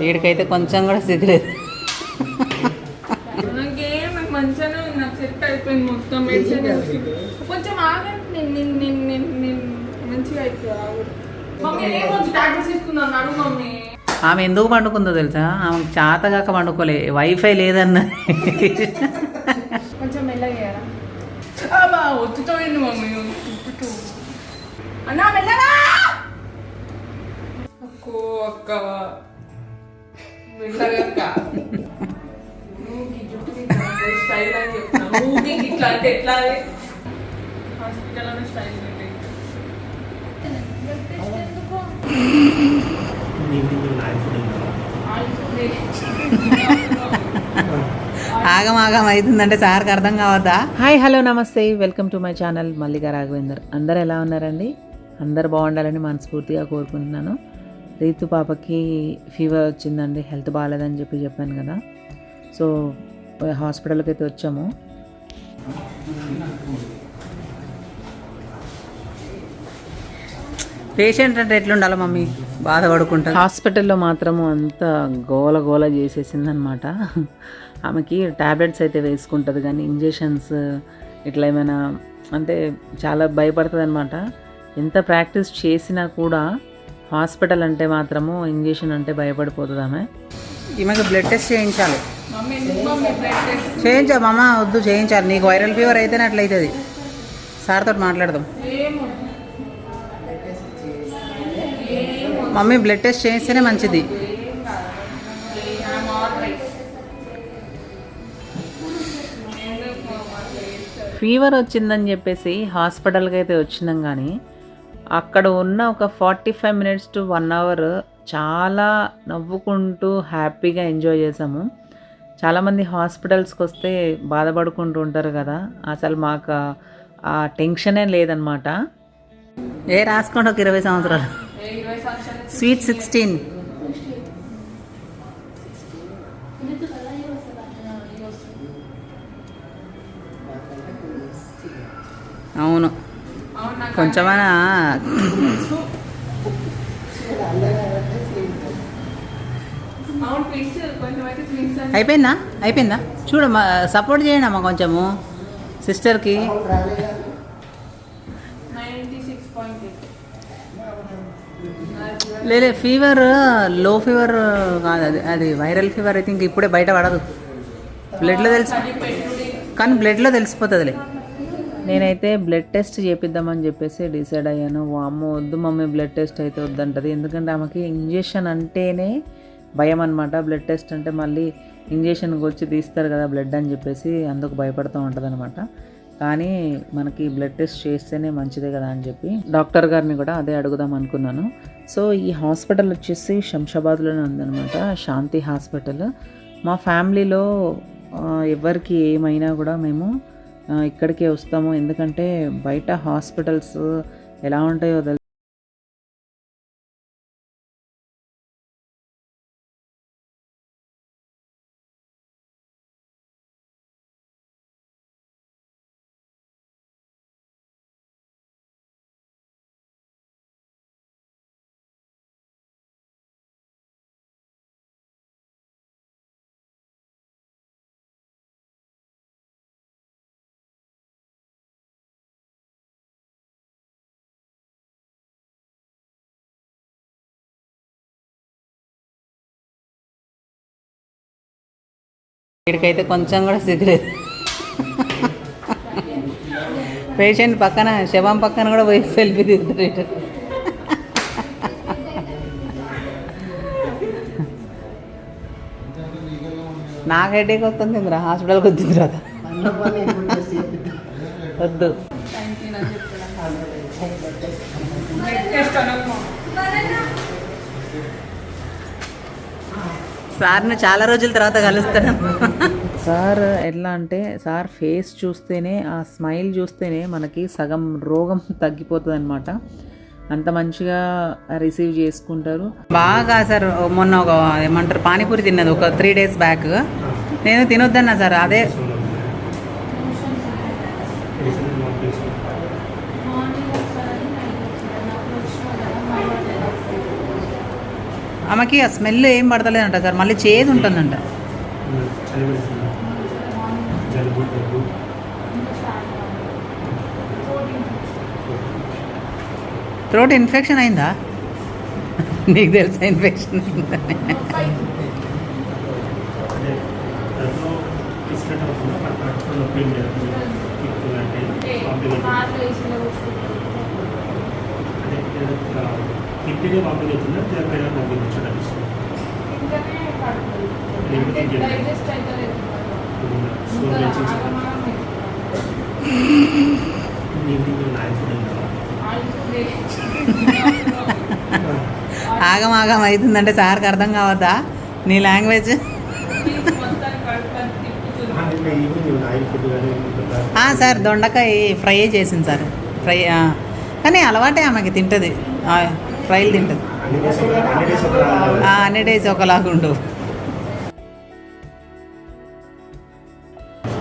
వీడికైతే కొంచెం కూడా స్థితి మంచిగానే ఉంది నాకు సెట్ అయిపోయింది మొత్తం మెడిసిన్. కొంచెం ఆగండి నేను నేను నేను నేను మంచిగా అయిపోయి ఆమె ఎందుకు పండుకుందో తెలుసా? ఆమె చాతగాక పండుకోలే వైఫై లేదన్న కొంచెం మెల్లగా ఒత్తుతో మమ్మీ? అన్నా మెల్లగా! అక్కో అక్క మెల్లగా అక్క నువ్వు ఈ జుట్టుకి స్టైల్ అని చెప్తున్నా. నువ్వు నీకు ఇట్లా అంటే ఎట్లా హాస్పిటల్ అనే స్టైల్ ఆగం ఆగం అవుతుందంటే సార్కి అర్థం కావద్దా? హాయ్ హలో నమస్తే. వెల్కమ్ టు మై ఛానల్ మల్లిగా రాఘవేందర్. అందరు ఎలా ఉన్నారండి? అందరు బాగుండాలని మనస్ఫూర్తిగా కోరుకుంటున్నాను. రీతు పాపకి ఫీవర్ వచ్చిందండి హెల్త్ బాగాలేదని చెప్పి చెప్పాను కదా. సో హాస్పిటల్కి అయితే వచ్చాము. పేషెంట్ అంటే ఎట్లుండాలి మమ్మీ? బాధపడుకుంటా. హాస్పిటల్లో మాత్రము అంత గోల గోల చేసేసిందనమాట. ఆమెకి టాబ్లెట్స్ అయితే వేసుకుంటుంది కానీ ఇంజెక్షన్స్ ఇట్లా ఏమైనా అంటే చాలా భయపడుతుంది అనమాట ఎంత ప్రాక్టీస్ చేసినా కూడా హాస్పిటల్ అంటే మాత్రము ఇంజెక్షన్ అంటే భయపడిపోతుంది ఆమె. ఈమెకి బ్లడ్ టెస్ట్ చేయించాలి. చేయించా మమ్మ వద్దు చేయించాలి. నీకు వైరల్ ఫీవర్ అయితేనే అట్లయితుంది. సార్తో మాట్లాడదాం. మమ్మీ బ్లడ్ టెస్ట్ చేస్తేనే మంచిది. ఫీవర్ వచ్చిందని చెప్పేసి హాస్పిటల్కి అయితే వచ్చినాం కానీ అక్కడ ఉన్న ఒక forty five minutes to one hour చాలా నవ్వుకుంటూ హ్యాపీగా ఎంజాయ్ చేసాము చాలామంది హాస్పిటల్స్కి వస్తే బాధపడుకుంటూ ఉంటారు కదా అసలు మాకు ఆ- టెన్షనే లేదనమాట ఏ రాసుకోండి ఒక ఇరవై సంవత్సరాలు? Sweet sixteen. అవును. కొంచెమైనా అయిపోయిందా? అయిపోయిందా? చూడమ్మా సపోర్ట్ చేయండి అమ్మా కొంచెము సిస్టర్కి. లేలే ఫీవర్లో ఫీవర్ కాదు అది అది వైరల్ ఫీవర్ అయితే ఇంక ఇప్పుడే బయట పడదు. బ్లడ్లో తెలిసి కానీ బ్లడ్లో తెలిసిపోతుందిలే. నేనైతే బ్లడ్ టెస్ట్ చేపిద్దామని చెప్పేసి డిసైడ్ అయ్యాను. అమ్మ వద్దు మమ్మీ బ్లడ్ టెస్ట్ అయితే వద్దంటది. ఎందుకంటే ఆమెకి ఇంజెక్షన్ అంటేనే భయం అనమాట బ్లడ్ టెస్ట్ అంటే మళ్ళీ ఇంజెక్షన్కి వచ్చి తీస్తారు కదా బ్లడ్ అని చెప్పేసి అందుకు భయపడుతూ ఉంటుంది కానీ మనకి బ్లడ్ టెస్ట్ చేస్తేనే మంచిదే కదా అని చెప్పి డాక్టర్ గారిని కూడా అదే అడుగుదాం అనుకున్నాను. సో ఈ హాస్పిటల్ వచ్చేసి శంషాబాద్లోనే ఉందనమాట శాంతి హాస్పిటల్. మా ఫ్యామిలీలో ఎవరికి ఏమైనా కూడా మేము ఇక్కడికే వస్తాము. ఎందుకంటే బయట హాస్పిటల్స్ ఎలా ఉంటాయో వీడికైతే కొంచెం కూడా సిగ్గులేదు పేషెంట్ పక్కన శవం పక్కన కూడా పోయి సెల్ఫీ తీస్తారు ఇటు. నాకు హెడేక్ వస్తుంది ఇంద్రా హాస్పిటల్కి వచ్చింది తర్వాత. వద్దు బ్లడ్ టెస్ట్ అనకు సార్ని చాలా రోజుల తర్వాత కలుస్తాను. సార్ ఎట్లా అంటే సార్ ఫేస్ చూస్తేనే ఆ స్మైల్ చూస్తేనే మనకి సగం రోగం తగ్గిపోతుంది అనమాట అంత మంచిగా రిసీవ్ చేసుకుంటారు. బాగా సార్ మొన్న ఒక ఏమంటారు పానీపూరి తిన్నది ఒక త్రీ డేస్ బ్యాక్. నేను తినొద్దన్నా సార్ అదే ఆమెకి ఆ స్మెల్ ఏం పడతలేదంట సార్. మళ్ళీ చేదు ఉంటుందంట. థ్రోట్ ఇన్ఫెక్షన్ అయిందా? నీకు తెలుసా ఇన్ఫెక్షన్ అయిందని అంటే దాంట్లో ఇసినట్టు అవుతుందా అనిపిస్తుంది డైజెస్ట్ అయితే సో ఆగం ఆగం అవుతుందంటే సార్కి అర్థం కావద్దా? నీ లాంగ్వేజ్? సార్ దొండకాయ ఫ్రై చేసింది సార్. ఫ్రై. కానీ అలవాటే ఆమెకి తింటుంది. ఆ, ఫ్రైలు తింటుంది. అన్ని డేస్ ఒకలాగా ఉండు.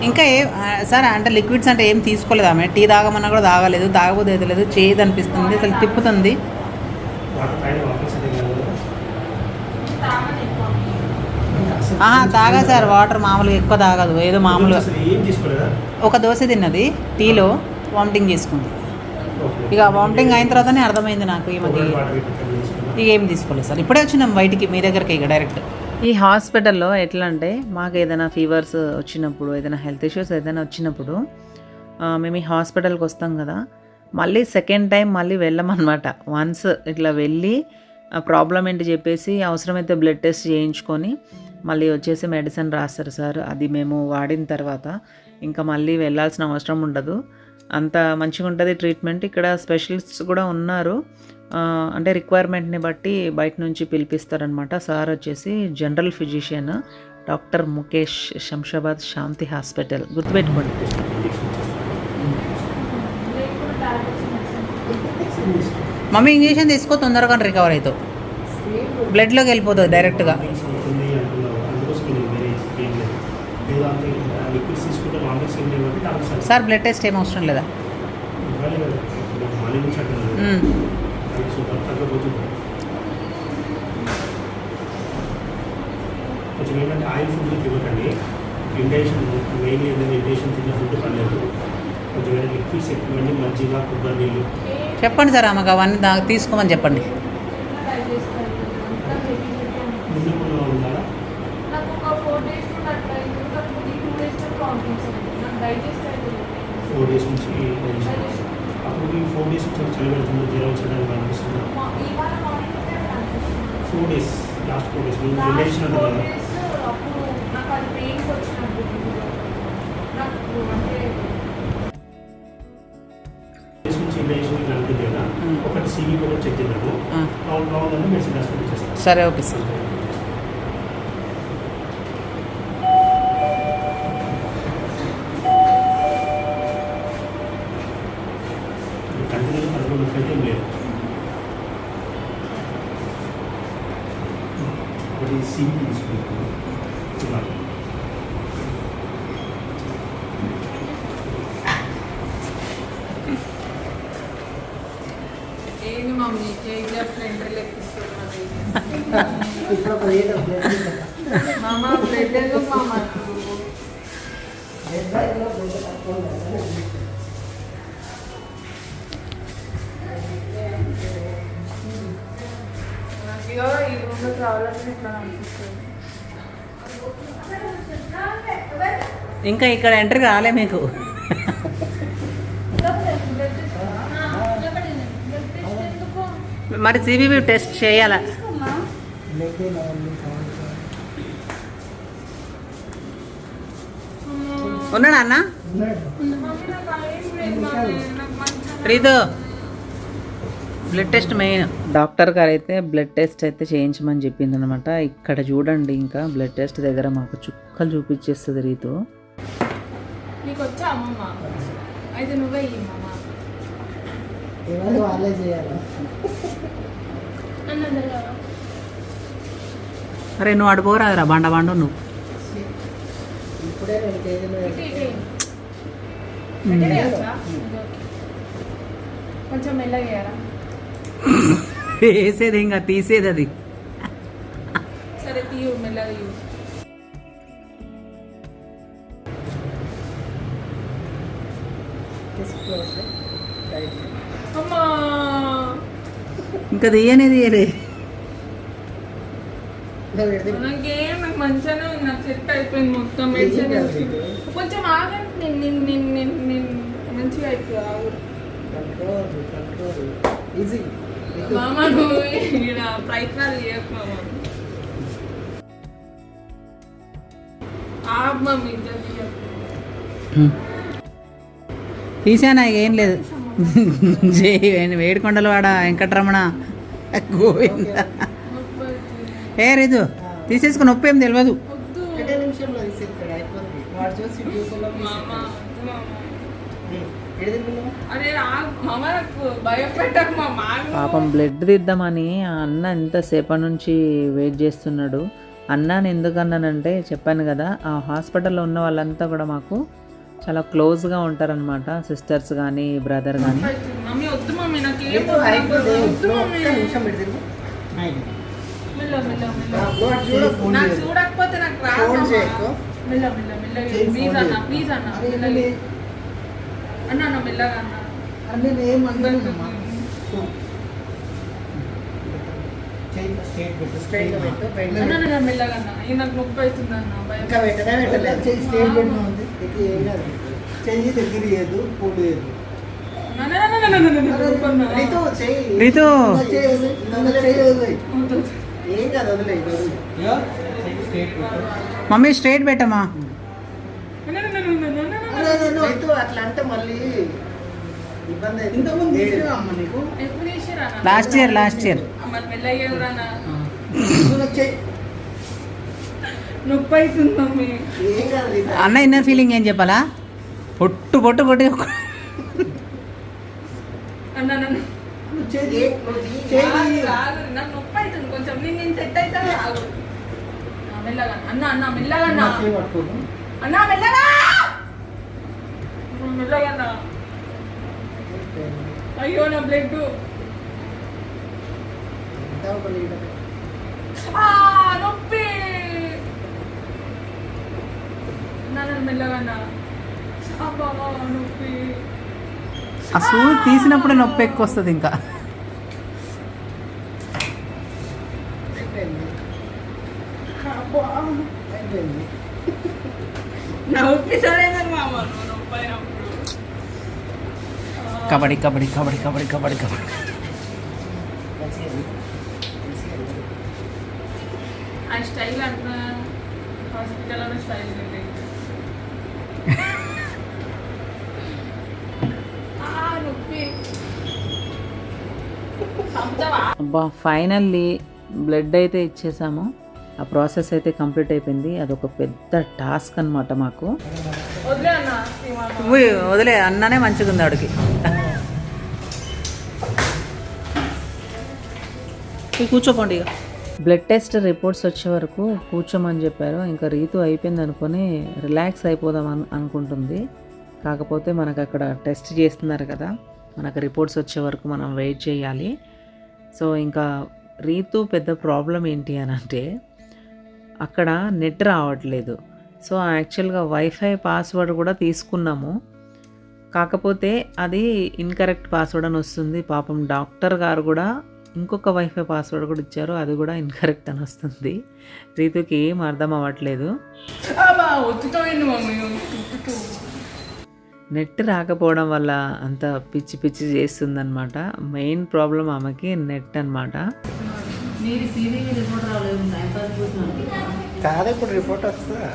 ఇంకా ఏ సార్ అంటే లిక్విడ్స్ అంటే ఏం తీసుకోలేదు ఆమె? టీ తాగమన్నా కూడా తాగలేదు తాగబోదు లేదు చేదు అనిపిస్తుంది అసలు తిప్పుతుంది. తాగా సార్ వాటర్ మామూలుగా ఎక్కువ తాగదు ఏదో మామూలుగా. ఒక దోశ తిన్నది టీలో వామిటింగ్ చేసుకుంది. ఇక వామిటింగ్ అయిన తర్వాతనే అర్థమైంది నాకు ఇట్లా తీసుకున్నా ఇక ఏం తీసుకోలేదు సార్. ఇప్పుడే వచ్చినాం బయటికి మీ దగ్గరికి ఇక డైరెక్ట్ ఈ హాస్పిటల్లో ఎట్లా అంటే మాకు ఏదైనా ఫీవర్స్ వచ్చినప్పుడు ఏదైనా హెల్త్ ఇష్యూస్ ఏదైనా వచ్చినప్పుడు మేము ఈ హాస్పిటల్కి వస్తాం కదా మళ్ళీ సెకండ్ టైం మళ్ళీ వెళ్ళమన్నమాట. వన్స్ ఇట్లా వెళ్ళి ప్రాబ్లం ఏంటి చెప్పేసి అవసరమైతే బ్లడ్ టెస్ట్ చేయించుకొని మళ్ళీ వచ్చేసి మెడిసిన్ రాస్తారు సార్. అది మేము వాడిన తర్వాత ఇంకా మళ్ళీ వెళ్ళాల్సిన అవసరం ఉండదు. అంత మంచిగా ఉంటుంది ట్రీట్మెంట్ ఇక్కడ స్పెషలిస్ట్స్ కూడా ఉన్నారు. అంటే రిక్వైర్మెంట్ని బట్టి బయట నుంచి పిలిపిస్తారనమాట సార్ వచ్చేసి general physician doctor Mukesh Shamshabad Shanti hospital. గుర్తుపెట్టుకోండి. మమ్మీ ఇంజక్షన్ తీసుకో తొందరగా రికవర్ అవుతావు బ్లడ్లోకి వెళ్ళిపోతుంది డైరెక్ట్గా వామిటింగ్స్ అవుతుంది అంటున్నారు అందుకోసం నేను వేరే ఏం లేదు లేదా అంటే లిక్విడ్స్ తీసుకుంటే వామిటింగ్స్ ఏం లేవు అంటే డాక్టర్ సార్ బ్లడ్ టెస్ట్ ఏం అవసరం లేదా? కొంచెం ఏంటంటే ఆయిల్ ఫుడ్ ఇవ్వకండి. ఇండేషన్ మెయిన్లీ ఏంటంటే ఇండేషన్ తిన్న ఫుడ్ పర్లేదు. కొంచెం ఏంటంటే లిక్విడ్స్ ఎక్కువండి మజ్జిగ కొబ్బరి నీళ్ళు. చెప్పండి సార్ ఆమెకు అవన్నీ దా తీసుకోమని చెప్పండి. డైజెస్ట్ ఫోర్ డేస్ నుంచి అప్పుడు ఈ ఫోర్ డేస్ నుంచి చలి పెడుతుంది జ్వరం వచ్చడానికి అనిపిస్తుంది. Four days last four days మీరు Last రిలేషన్. ఒకటి సీవీ ఒకటి చెక్ చేద్దాము. ఆ, కౌంట్ బాగుందంటే మెడిసిన్ హాస్పిటల్ చేస్తాను సరే ఓకే సార్ కంటిన్యూ కంట్రోల్ అయితే ఏం లేదు ఒకటి సీవీ తీసుకుంటాను చూడాలి ఏంది మమ్మీ కేక్ జస్ట్ ఎంట్రీ లెక్కిస్తున్నది ఇప్పుడు ఒక రేట్ ఆఫ్ మామ బ్లడ్ ఎందుకు మామ ఇగో ఈ రూమ్లో రావాలని ఇట్లా అనిపిస్తుంది ఇంకా ఇక్కడ ఎంటర్ రాలే మీకు. మరి సిబిబి టెస్ట్ చేయాలా. ఉన్నాడా అన్న. Ritu blood test main doctor గారు అయితే బ్లడ్ టెస్ట్ అయితే చేయించమని చెప్పింది అనమాట ఇక్కడ చూడండి ఇంకా బ్లడ్ టెస్ట్ దగ్గర మాకు చుక్కలు చూపించేస్తుంది రీతు. నీకు వచ్చా అమ్మమ్మ? అయితే నువ్వే ఎవరు వాళ్ళే చేయాలి. అరే నువ్వు అడిపోరాదురా బండ బండు నువ్వు. ఇప్పుడే రెండు కేజీలు? కొంచెం మెల్లగా వేసేది ఇంకా తీసేది అది. ఇంకా తీయనే తీయలే. మంచిగానే సెట్ అయిపోయింది మొత్తం ఏం మెడిసిన్ కాదు నీకు. కొంచెం ఆగండి నేను నేను నేను నేను నేను మంచిగా అయిపోయా ఆగురు కంట్రోల్ కంట్రోల్ ఈజీ మామ నువ్వు ప్రయత్నాలు చేయకు మామ. తీసానా ఏం లేదు. జై వేడికొండల వాడ వెంకటరమణ. గోవింద. ఏ తీసేసుకుని నొప్పి ఏం తెలియదు పాపం బ్లడ్ తీద్దామని ఆ అన్న ఎంతసేపటి నుంచి వెయిట్ చేస్తున్నాడు. అన్నాను ఎందుకు అన్నానంటే చెప్పాను కదా ఆ హాస్పిటల్లో ఉన్న వాళ్ళంతా కూడా మాకు చాలా క్లోజ్గా ఉంటారనమాట సిస్టర్స్ కానీ బ్రదర్ కానీ అన్న మెల్లగా. అన్న ఇంకా పెట్టలేదు చెయ్యి ఉంది ఏం కాదు చెయ్యి. రీతు చెయ్యి రీతు. కాదు పెట్టు మమ్మీ స్ట్రైట్ రీతు అట్లా అంటే మళ్ళీ ఇబ్బంది. ఇంతకుముందు అమ్మ నీకు? లాస్ట్ ఇయర్ లాస్ట్ ఇయర్ చెయ్యి నొప్పి అవుతుంది మమ్మీ. అన్న ఇన్నర్ ఫీలింగ్ ఏం చెప్పాలా? పొట్టు పొట్టు కొట్టి అన్న ఆగు. నాకు నొప్పి అవుతుంది కొంచెం నేను నేను సెట్ అవుతాను ఆగు. ఆ, మెల్లగా అన్న. అన్న అన్న మెల్లగా అన్న? నా చెయ్యి పట్టుకోను. అన్న మెల్లగా అన్న, మెల్లగా అన్న అయ్యో నా బ్లడ్. ఇంకా ఒక లీటర్. ఆ నొప్పి అన్న నన్ను మెల్లగా అన్న అబ్బా నొప్పి ఆ సూది తీసినప్పుడే నొప్పి ఎక్కువ వస్తుంది ఇంకా అయిపోయింది. అబ్బా అయిపోయింది. నొప్పి సరైన మామ నువ్వు నొప్పి అయినప్పుడు కబడ్డీ కబడ్డీ కబడ్డీ కబడ్డీ కబడ్డీ కబడ్డీ మంచిగా ఉంది. మంచిగా ఉంది. ఆ స్టైల్ అంతా హాస్పిటల్ స్టైల్? అబ్బా ఫైనల్లీ బ్లడ్ అయితే ఇచ్చేసాము. ఆ ప్రాసెస్ అయితే కంప్లీట్ అయిపోయింది. అదొక పెద్ద టాస్క్ అనమాట మాకు. వదిలే అన్ననే మంచిగా ఉంది ఆడికి కూర్చోపోండి ఇక. బ్లడ్ టెస్ట్ రిపోర్ట్స్ వచ్చే వరకు కూర్చోమని చెప్పారు. ఇంకా రీతు అయిపోయింది అనుకొని రిలాక్స్ అయిపోదాం అనుకుంటుంది. కాకపోతే మనకు అక్కడ టెస్ట్ చేస్తున్నారు కదా. మనకు రిపోర్ట్స్ వచ్చే వరకు మనం వెయిట్ చేయాలి. సో ఇంకా రీతు పెద్ద ప్రాబ్లం ఏంటి అని అంటే అక్కడ నెట్ రావట్లేదు. సో యాక్చువల్గా వైఫై పాస్వర్డ్ కూడా తీసుకున్నాము. కాకపోతే అది ఇన్కరెక్ట్ పాస్వర్డ్ అని వస్తుంది. పాపం డాక్టర్ గారు కూడా ఇంకొక వైఫై పాస్వర్డ్ కూడా ఇచ్చారు. అది కూడా ఇన్కరెక్ట్ అని వస్తుంది. రీతుకి ఏం అర్థం అవ్వట్లేదు. నెట్ రాకపోవడం వల్ల అంత పిచ్చి పిచ్చి చేస్తుందన్నమాట. మెయిన్ ప్రాబ్లం ఆమెకి నెట్ అన్నమాట. కాదు ఇప్పుడు రిపోర్ట్ వస్తుందా?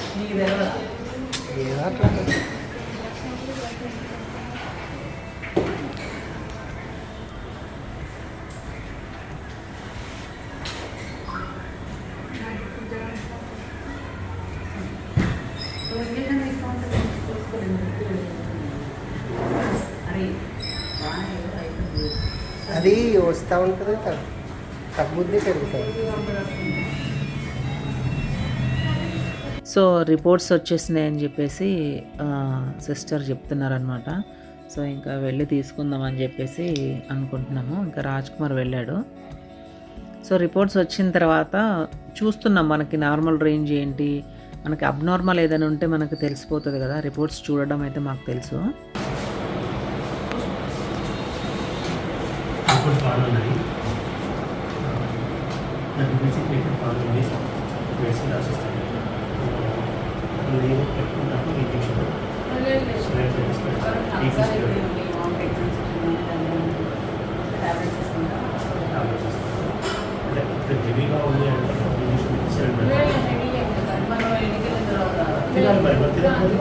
వచ్చేస్తుంది కదా అది వస్తూ ఉంటుంది తగ్గుద్ది పెరుగుతుంది. సో రిపోర్ట్స్ వచ్చేసినాయి అని చెప్పేసి సిస్టర్ చెప్తున్నారనమాట సో ఇంకా వెళ్ళి తీసుకుందాం అని చెప్పేసి అనుకుంటున్నాము. ఇంకా రాజ్ కుమార్ వెళ్ళాడు. సో రిపోర్ట్స్ వచ్చిన తర్వాత చూస్తున్నాం మనకి నార్మల్ రేంజ్ ఏంటి మనకి అబ్నార్మల్ ఏదైనా ఉంటే మనకు తెలిసిపోతుంది కదా. రిపోర్ట్స్ చూడడం అయితే మాకు తెలుసు. రిపోర్ట్స్ పెట్టుకున్నప్పుడు టాబ్లెట్స్ అంటే హెవీగా ఉంది అంటే తినాలి మరి మరి టాబ్లెట్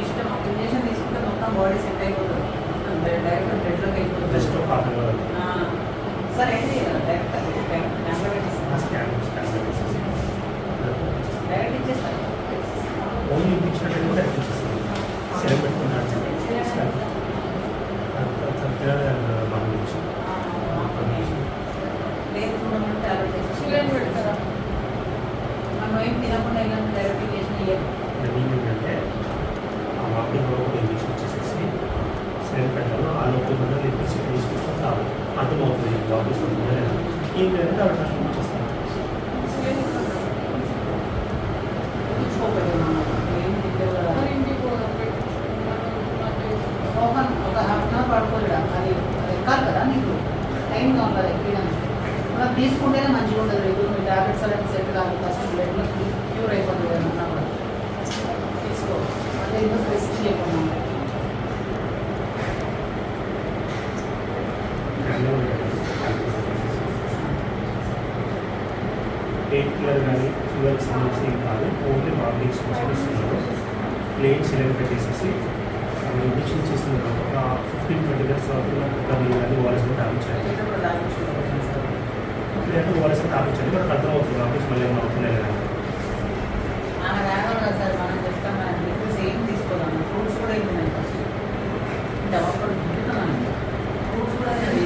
ఇష్టం ఇంజక్షన్ తీసుకుంటే మొత్తం బాడీ సెట్ అయిపోతుంది డైరెక్ట్ బ్లడ్లోకి వెళ్ళిపోతుంది జస్ట్ ఒక హాఫ్ అన్ అవర్ ఆ, సరే ఏంటి డైరెక్ట్ టాబ్లెట్ ఇస్తాను స్కాన్ స్కాన్ పెట్టేసేసి డైరెక్ట్ ఇచ్చేస్తాను ఓన్లీ ఇంజక్షన్ అనేది కూడా ఇచ్చేస్తాను సిలైన్ పెట్టుకున్నాను స్కాన్ తినాలి బాగా నుంచి లేదు చూడమంటే టాబ్లెట్ సిలైన్ పెడతారా? మనం ఏం తినకుండా ఇలాంటి డైరెక్ట్ ఇంజక్షన్ ఇయ్యరు నేను ఏంటంటే ఆ వాకింగ్ ఒక ఇంజక్షన్ వచ్చేసేసి సిలిండర్ పెట్టాను ఆ లోపల కూడా లిక్విడ్స్ తీసుకుంటాను రావాలి అర్థమవుతుంది వాకింగ్ ఉంటుందా లేదా ఏం లేదంటే అవి ట్రాన్స్ఫర్ చేస్తాను సిలైన్ పెడతారా? చూసుకోకండి మనం ఏం తింటే కూడా మరి ఇంటికి పోదాం, పెట్టించుకుందాం. నాకు ఒక ఒక హాఫ్ అన్ అవర్ పడుకోలేదా అది అది ఎక్కాలి కదా నీకు టైం కావాలి కదా ఎక్కడానికి మనం తీసుకుంటేనే మంచిగా ఉండదు. రేపు టాబ్లెట్స్ అనేది సెట్ కాదు. ఫస్ట్ బ్లడ్లో క్యూర్ అయిపోతుంది కూడా. తీసుకో. అంటే ఇంత రిస్క్ చేయకుండా పెయిన్ కిల్లర్ కానీ ఫీవర్కి సంబంధించి కాదు. ఓన్లీ వామిటింగ్స్ కోసం ఇస్తున్నారు ప్లేన్ సిలిండర్ పెట్టేసేసి ఇంజక్షన్ చేసిన తర్వాత ఒక ఫిఫ్టీన్ ట్వంటీ మినిట్స్ తర్వాత దాన్ని కానీ చేసేటప్పుడు తాగించుకోవాలి. సార్ లేదంటే ఓఆర్ఎస్ తాగించాలి మనకు అర్థమవుతుంది వామిటింగ్స్ మళ్ళీ ఏమైనా అవుతున్నాయి లేదా.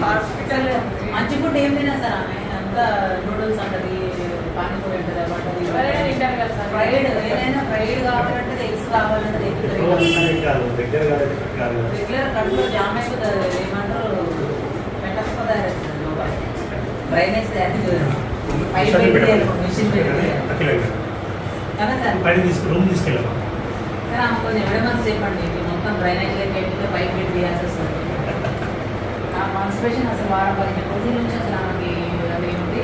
హాస్పిటల్ మంచి ఫుడ్ ఏం తినా సార్ ఆమె. అంతా నూడిల్స్ అంటది పానీపూరి అంటది సార్. ఫ్రైడ్ ఏదైనా ఫ్రైడ్ కావాలంటే ఎగ్స్ కావాలంటే రెగ్యులర్ కడుపులో జామ్ అయిపోతుంది. ఏమంటారు? పెట్టకపోతే డ్రైనేజ్ రూమ్ తీసుకెళ్ళాము సార్ ఆమె కొంచెం ఎవిడెన్స్ చెప్పండి. మొత్తం డ్రైనేజ్ పెట్టితే పైప్ పెట్టి తీయాల్సి వస్తుంది. ఆ కాన్స్టిపేషన్ అసలు వారం పదిహేను రోజుల నుంచి అసలు ఆమెకి అదేంటి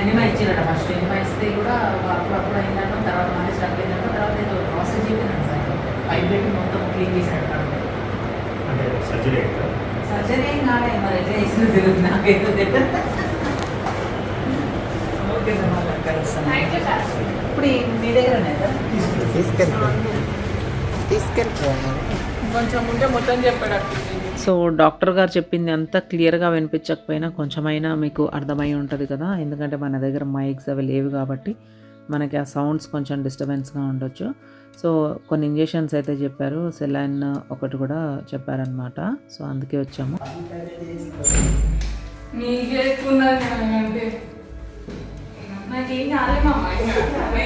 ఎనిమా ఇచ్చారట ఫస్ట్ ఎనిమా ఇస్తే కూడా అప్పుడప్పుడు అయిందంట తర్వాత మళ్ళీ స్టక్ అయిందంట తర్వాత ఏదో ప్రాసెస్ చెప్పినాడు సార్. పైప్ పెట్టి మొత్తం క్లీన్ చేశాడు అంటే సర్జరీ సర్జరీ ఏం మరి ఎట్లా చేసింది తెలియదు నాకేదో తెలియదు ఇప్పుడు మీ దగ్గర కొంచెం ఉంటే మొత్తం చెప్పాడు సో డాక్టర్ గారు చెప్పింది అంతా క్లియర్గా వినిపించకపోయినా కొంచెమైనా మీకు అర్థమై ఉంటుంది కదా. ఎందుకంటే మన దగ్గర మైక్స్ అవి లేవు కాబట్టి మనకి ఆ సౌండ్స్ కొంచెం డిస్టర్బెన్స్గా ఉండొచ్చు. సో కొన్ని ఇంజెక్షన్స్ అయితే చెప్పారు. సెలైన్ ఒకటి కూడా చెప్పారనమాట సో అందుకే వచ్చాము. నాకేం కాలేమమ్మా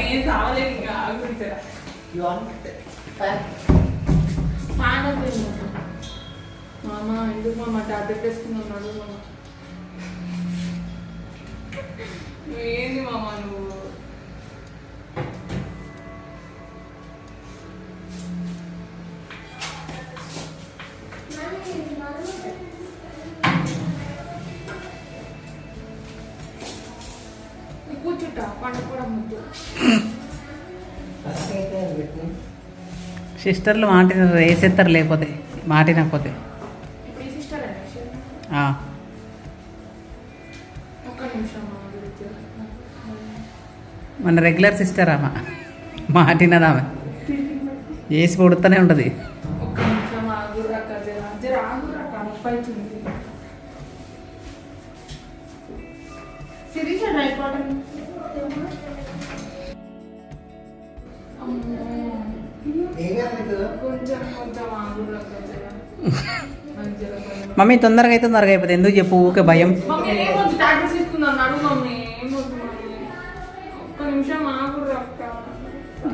ఏం కావలేదు ఇంకా ఆగుంటారా ఫ్యాన్ వద్దు మామ ఎందుకు మామ టాబ్లెట్ వేసుకున్నాడు మామ ఏంది మామ నువ్వు సిస్టర్లు మాటిన వేసేస్తారు లేకపోతే మాటినకపోతే. మన రెగ్యులర్ సిస్టర్ ఆమె. మాటినదామె వేసి కొడుతూనే ఉంటుంది. మమ్మీ తొందరగా అయితే తొందరగా అయిపోతుంది ఎందుకు చెప్పు? ఊకే భయం.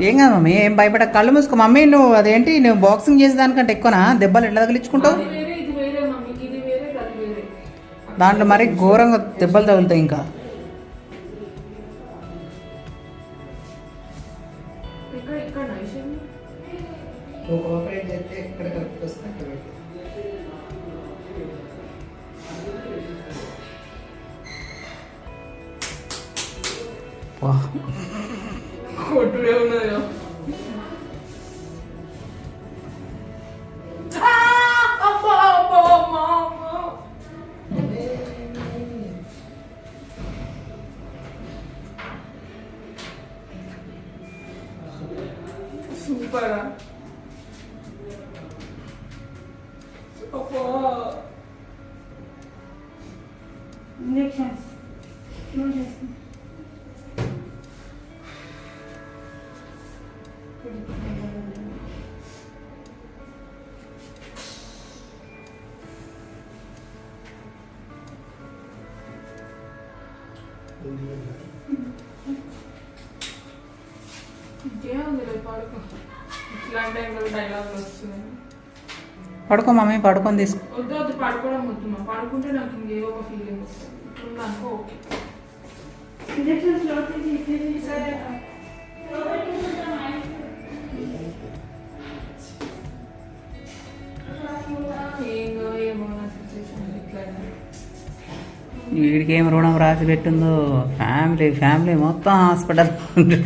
ఏం కాదు మమ్మీ ఏం భయపడ కళ్ళు మూసుకో. మమ్మీ నువ్వు అదేంటి నువ్వు బాక్సింగ్ చేసే దానికంటే ఎక్కువనా? దెబ్బలు ఎట్లా తగిలించుకుంటావు? దాంట్లో మరి ఘోరంగా దెబ్బలు తగులుతాయి ఇంకా. పడుకో మమ్మీ పడుకొని తీసుకో. వద్దు వద్దు పడుకోవడం వద్దు పడుకుంటే నాకు ఇంకేదో ఒక ఫీలింగ్ వస్తుంది. ఇట్లుంది అనుకో ఓకే వీడికి ఏం రుణం రాసి పెట్టిందో ఫ్యామిలీ ఫ్యామిలీ మొత్తం హాస్పిటల్ నువ్వు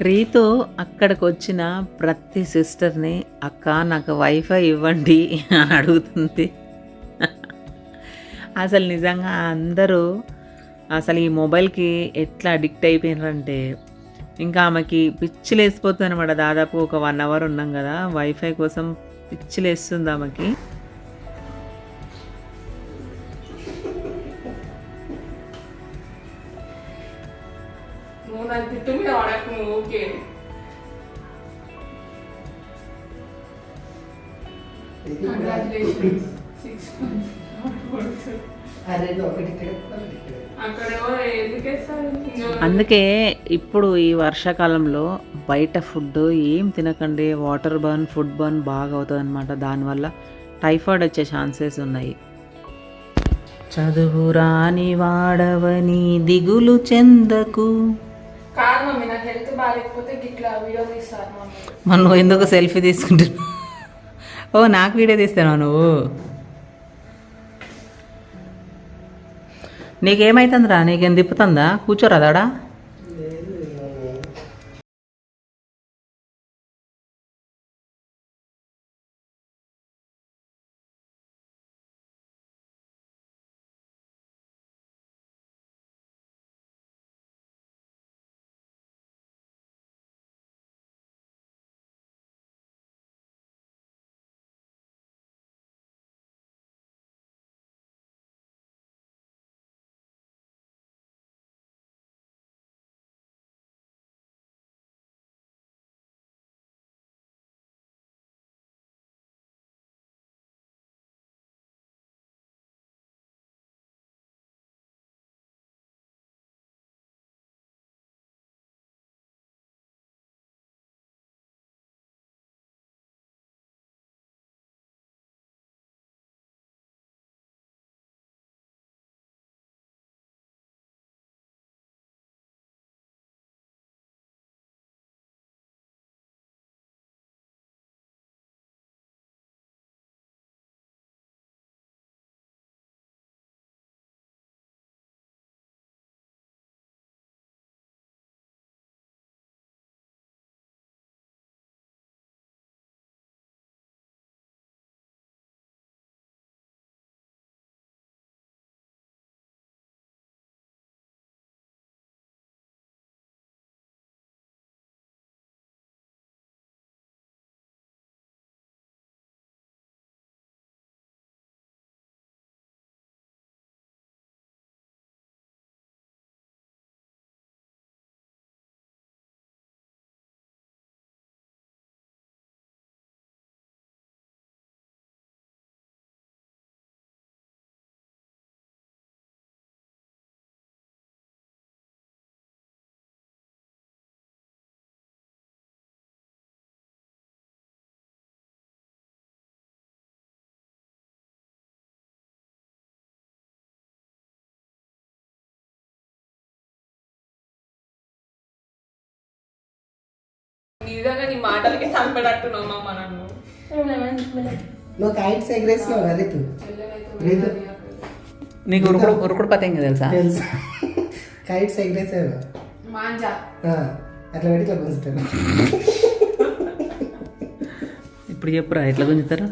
రీతు అక్కడికి వచ్చిన ప్రతి సిస్టర్ని అక్క నాకు వైఫై ఇవ్వండి అని అడుగుతుంది. అసలు నిజంగా అందరూ అసలు ఈ మొబైల్కి ఎట్లా అడిక్ట్ అయిపోయినారంటే ఇంకా ఆమెకి పిచ్చి లేసిపోతుంది అనమాట దాదాపు ఒక వన్ అవర్ ఉన్నాం కదా వైఫై కోసం పిచ్చి లేస్తుంది ఆమెకి. రెండు ఒకటి ఇక్కడ. అందుకే ఇప్పుడు ఈ వర్షాకాలంలో బయట ఫుడ్ ఏం తినకండి. వాటర్ బర్న్ ఫుడ్ బర్న్ బాగా అవుతుంది అనమాట దానివల్ల టైఫాయిడ్ వచ్చే ఛాన్సెస్ ఉన్నాయి. చదువు రాని వాడవని దిగులు చెందకు. మన ఎందుకు సెల్ఫీ తీసుకుంటున్నావు? ఓ నాకు వీడియో తీస్తున్నావు నువ్వు? నీకేమైతుందిరా? నీకేం తిప్పుతుందా? కూర్చోరాదాడా? నిజంగా నీ మాటలకి నన్ను. నువ్వు కైట్స్ ఎగరేసినావు కదా రీతు. రీతు. నీకు ఉరుకుడు ఉరుకుడు పతంగి తెలుసా? తెలుసు? కైట్స్ ఎగరేసావు. మాంజా. అట్లా పెట్టి ఇట్లా గుంజుతాను ఇప్పుడు చెప్పురా ఎట్లా గుంజుతారు?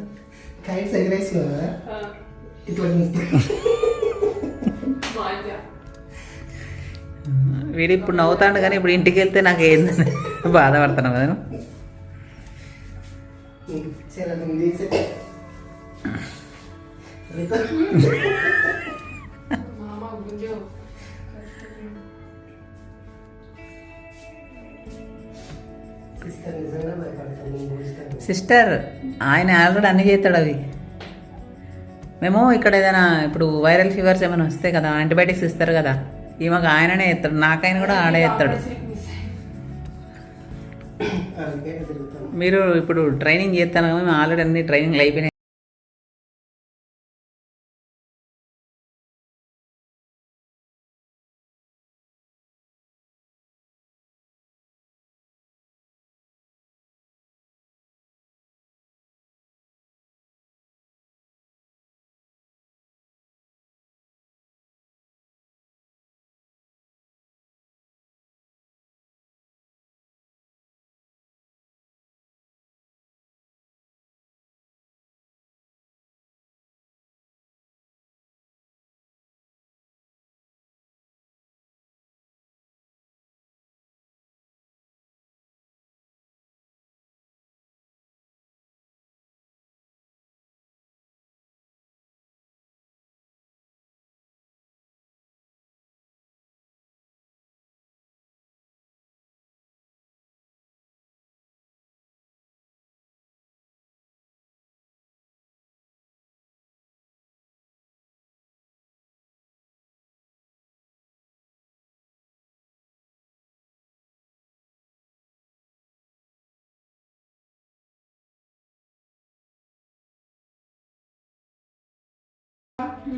కైట్స్ ఎగరేసినావు కదా? ఇట్లా వీడు ఇప్పుడు నవ్వుతాడు కానీ ఇప్పుడు ఇంటికి వెళ్తే నాకు ఏందని? బాధపడుతున్నావు కదా నేను సిస్టర్ ఆయన ఆల్రెడీ అన్ని చేస్తాడు అవి. మేము ఇక్కడ ఏదైనా ఇప్పుడు వైరల్ ఫీవర్స్ ఏమైనా వస్తాయి కదా యాంటీబయాటిక్స్ ఇస్తారు కదా ఈమెకు ఆయననే ఎత్తాడు నాకైనా కూడా ఆడే ఎత్తాడు. మీరు ఇప్పుడు ట్రైనింగ్ చేస్తాను ఆల్రెడీ అన్ని ట్రైనింగ్లు అయిపోయినాయి.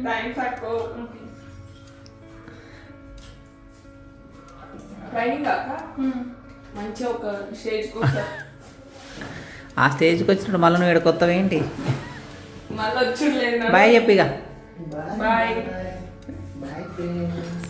థ్యాంక్స్ అక్కో ట్రైనింగ్ మంచిగా ఒక స్టేజ్ కోసం ఆ స్టేజ్కి వచ్చినప్పుడు మళ్ళీ నువ్వు కొత్తవి ఏంటి? మళ్ళీ వచ్చుడులేదు బాయ్ చెప్పు ఇక. Bye. Bye friends